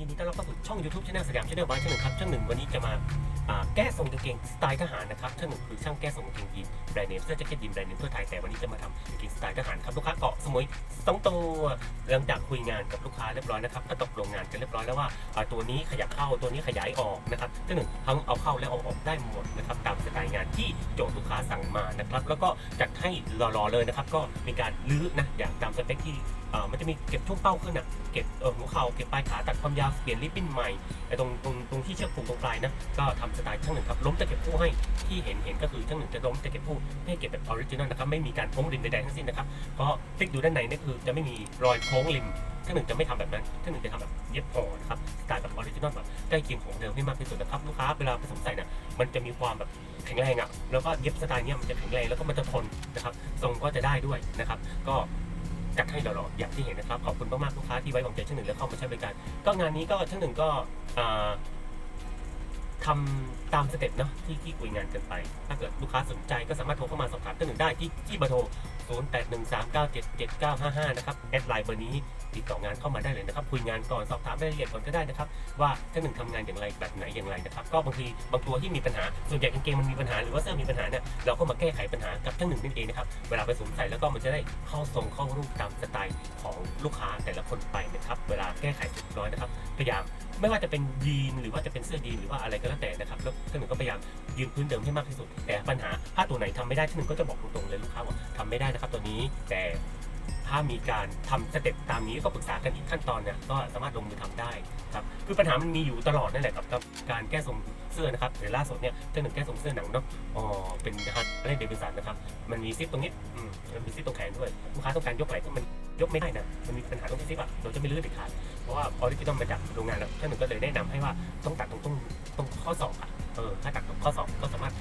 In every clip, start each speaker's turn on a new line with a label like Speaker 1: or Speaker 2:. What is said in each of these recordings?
Speaker 1: ยินดีต้อนรับเข้าสู่ช่อง YouTube Channel สยามชาแนลบายช่างหนึ่งครับช่างหนึ่งวันนี้จะมาแก้ทรงกางเกงสไตล์ทหารนะครับช่างหนึ่งคือช่างแก้ทรงกางเกงยีนแบรนด์เนมเสื้อแจ็คเก็ตยีนแบรนด์เนมเพื่อไทยแต่วันนี้จะมาทำกางเกงสไตล์ทหารครับลูกค้าเกาะสมุยสองตัวหลังจากคุยงานกับลูกค้าเรียบร้อยนะครับก็ตกลงงานกันเรียบร้อยแล้วว่าตัวนี้ขยับเข้าตัวนี้ขยายออกนะครับช่างหนึ่งทั้งเอาเข้าและเอาออกได้หมดนะครับต สไตล์งานที่โจทย์ลูกค้าสั่งมานะครับแล้วก็จัดให้รอๆเลยนะครับก็มีการลื้อนะอย่างตามสเปคที่อ่ามันจะมีเก็บช่วงเป้าขึ้นอะเก็บเออหัวเข่าเก็บปลายขาตัดความยาวเปลี่ยนริบบิ้นใหม่ไอ้ตรงตรงตรงที่เชือกผูกตรงปลายนะก็ทำสไตล์ช่างหนึ่งครับล้มตะเก็บคู่ให้ที่เห็นเห็นก็คือช่างหนึ่งจะล้มตะเก็บคู่ให้เก็บแบบออริจินอลนะครับไม่มีการโค้งริมใดๆทั้งสิ้นนะครับเพราะพลิกดูด้านในนี่คือจะไม่มีรอยโค้งริมช่างหนึ่งจะไม่ทำแบบนั้นช่างหนึ่งจะทำแบบเย็บห่อนะครับสไตล์แบบออริจินอลแบบใกล้เคียงของเดิมให้มากที่สุดนะครับลูกค้าเวลาผสมใส่เนี่ยมันจะมีความแบบ ข็งแรงอะแล้วก็เย็บสไตล์เนี้ยมันจะแข็งแรงแล้วก็มันจะทนนะครับทรงก็จะได้ด้วยนะครับ ก็จัดให้หลอๆอย่างที่เห็นนะครับ ขอบคุณมากๆลูกค้าที่ไว้วางใจช่างหนึ่งและเข้ามาใช้บริการ ก็งานนี้ก็ช่างหนึ่งก็อ่า ทำตามสเต็ปเนาะที่ที่คุยงานกันไป ถ้าเกิดลูกค้าสนใจก็สามารถโทรเข้ามาสอบถามช่างหนึ่งได้ที่ที่เบอร์โทร 0813977955 นะครับแอดไลน์เบอร์นี้ติดต่องานเข้ามาได้เลยนะครับ คุยงานก่อนสอบถามรายละเอียดก่อนก็ได้นะครับ ว่าช่างหนึ่งทำงานอย่างไรแบบไหนอย่างไรนะครับ ก็บางทีบางตัวที่มีปัญหาส่วนใหญ่กางเกงมันมีปัญหาหรือว่าเสื้อมีปัญหาเนี่ยเราก็มาแก้ไขปัญหากับช่างหนึ่งนั่นเองนะครับเวลาไปสวมใส่แล้วก็มันจะได้เข้าทรงเข้ารูปตามสไตล์ของลูกค้าแต่ละคนไปนะครับ เวลาแก้ไขเสร็จเรียบร้อยนะครับพยายาม ไม่ว่าจะเป็นยีนหรือว่าจะเป็นเสื้อยีนหรือว่าอะไรก็แล้วแต่นะครับแล้วท่านหนึ่งก็พยายามยืนพื้นเดิมให้มากที่สุด แต่ปัญหาถ้าตัวไหนทำไม่ได้ท่านหนึ่งก็จะบอกตรงๆเลยลูกค้าว่าทำไม่ได้นะครับตัวนี้แต่ถ้ามีการทำสเต็ปตามนี้ก็ปรึกษากันอีกขั้นตอนเนี่ยก็สามารถลงมือทำได้ครับคือปัญหามันมีอยู่ตลอดนั่นแหละกับกับการแก้ทรงเสื้อนะครับเดี๋ยวล่าสุดเนี่ยท่านหนึ่งแก้ทรงเสื้อหนังเนาะอ๋อเป็นฮัทเล่เดวิสันนะครับมันมีซิปตรงนี้อืมมันมีซิปตรงแขนด้วยลูกค้าต้องการยกไหล่ก็มัน ยกไม่ได้นะ มันมีปัญหาตรงที่ซิปอะเราจะไม่ลื้อเด็ดขาด เพราะว่าออริจินอลมาจากโรงงานแล้วท่านหนึ่งก็เลยแนะนำให้ว่าต้องตัดตรงตรงตรงข้อศอกอะ เออ ถ้าตัดตรงข้อศอกก็สามารถ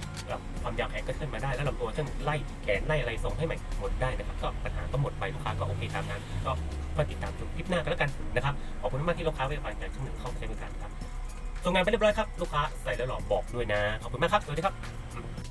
Speaker 1: ความยาวแขนก็ขึ้นมาได้ แล้วลำตัวท่านไล่แขนไล่อะไรส่งให้ใหม่หมดได้นะครับ ก็ปัญหาก็หมดไปลูกค้าก็โอเคตามนั้น ก็ก็ติดตามชมคลิปหน้ากันแล้วกันนะครับ ขอบคุณมากที่ลูกค้าไว้วางใจช่างหนึ่งเข้ามาใช้บริการครับส่งงานไปเรียบร้อยครับ ลูกค้าใส่แล้วหล่อบอกด้วยนะ ขอบคุณมากครับ สวัสดีครับ